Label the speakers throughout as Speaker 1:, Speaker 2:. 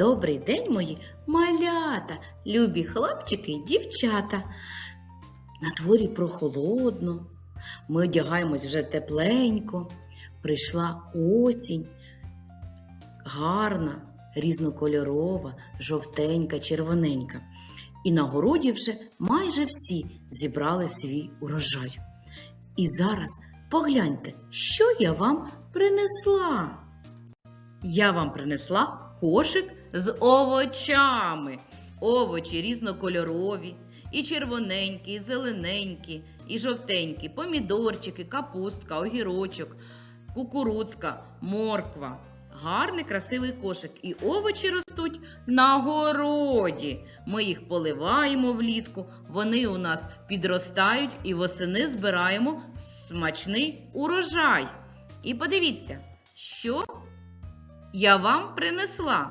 Speaker 1: Добрий день, мої малята, любі хлопчики й дівчата. На дворі прохолодно, ми одягаємось вже тепленько. Прийшла осінь, гарна, різнокольорова, жовтенька, червоненька. І на городі вже майже всі зібрали свій урожай. І зараз погляньте, що я вам принесла. Я вам принесла кошик з овочами. Овочі різнокольорові, і червоненькі, і зелененькі, і жовтенькі, помідорчики, капустка, огірочок, кукурудзка, морква. Гарний красивий кошик. І овочі ростуть на городі. Ми їх поливаємо влітку, вони у нас підростають і восени збираємо смачний урожай. І подивіться, що я вам принесла.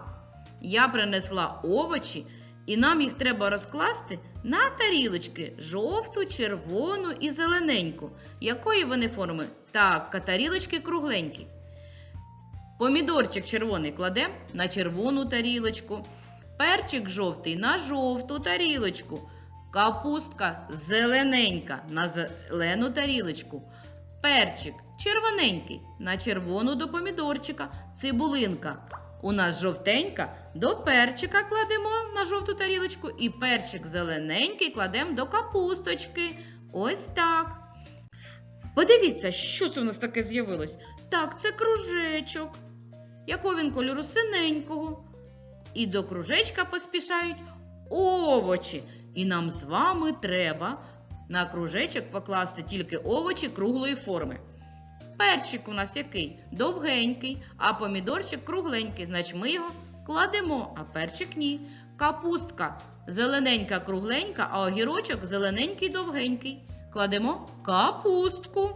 Speaker 1: Я принесла овочі, і нам їх треба розкласти на тарілочки жовту, червону і зелененьку. Якої вони форми? Так, тарілочки кругленькі. Помідорчик червоний кладемо на червону тарілочку. Перчик жовтий на жовту тарілочку. Капустка зелененька на зелену тарілочку. Перчик червоненький на червону до помідорчика. Цибулинка у нас жовтенька до перчика кладемо на жовту тарілочку. І перчик зелененький кладемо до капусточки. Ось так. Подивіться, що це у нас таке з'явилось. Так, це кружечок. Якого він кольору синенького. І до кружечка поспішають овочі. І нам з вами треба на кружечок покласти тільки овочі круглої форми. Перчик у нас який? Довгенький, а помідорчик кругленький, значить ми його кладемо, а перчик ні. Капустка зелененька, кругленька, а огірочок зелененький, довгенький. Кладемо капустку.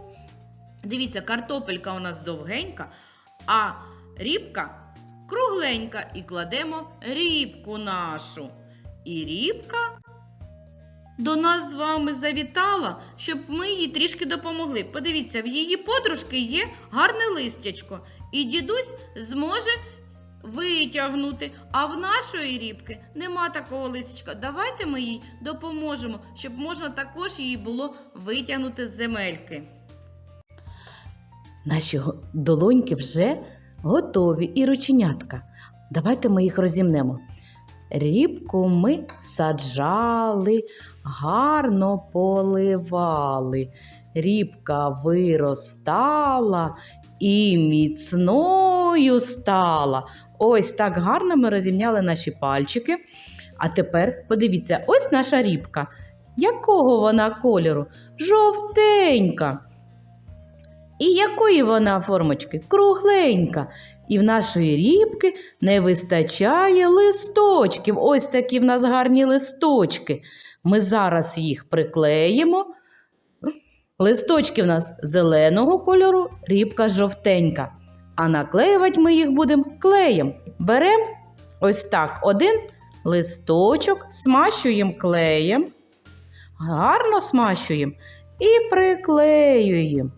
Speaker 1: Дивіться, картопелька у нас довгенька, а рібка кругленька. І кладемо рібку нашу. І рібка до нас з вами завітала, щоб ми їй трішки допомогли. Подивіться, в її подружки є гарне листячко, і дідусь зможе витягнути. А в нашої рібки нема такого листячка. Давайте ми їй допоможемо, щоб можна також її було витягнути з земельки. Наші долоньки вже готові і рученятка. Давайте ми їх розімнемо. Рібку ми саджали, гарно поливали. Рібка виростала і міцною стала. Ось так гарно ми розімняли наші пальчики. А тепер подивіться, ось наша рібка. Якого вона кольору? Жовтенька. І якої вона формочки? Кругленька. І в нашої рібки не вистачає листочків. Ось такі в нас гарні листочки. Ми зараз їх приклеїмо. Листочки в нас зеленого кольору, рібка жовтенька. А наклеювати ми їх будемо клеєм. Беремо ось так один листочок, смащуємо клеєм, гарно смащуємо і приклеюємо.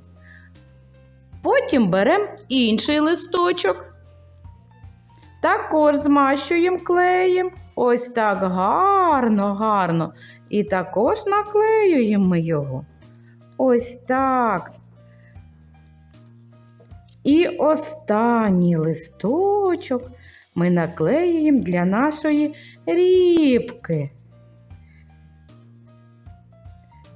Speaker 1: Потім беремо інший листочок. Також змащуємо клеєм. Ось так гарно, гарно. І також наклеюємо ми його. Ось так. І останній листочок ми наклеюємо для нашої рібки.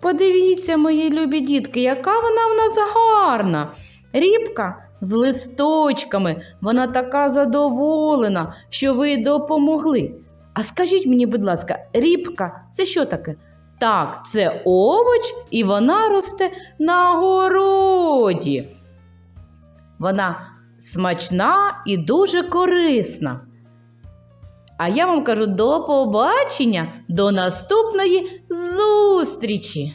Speaker 1: Подивіться, мої любі дітки, яка вона в нас гарна. Рібка з листочками, вона така задоволена, що ви допомогли. А скажіть мені, будь ласка, рібка це що таке? Так, це овоч, і вона росте на городі. Вона смачна і дуже корисна. А я вам кажу до побачення, до наступної зустрічі!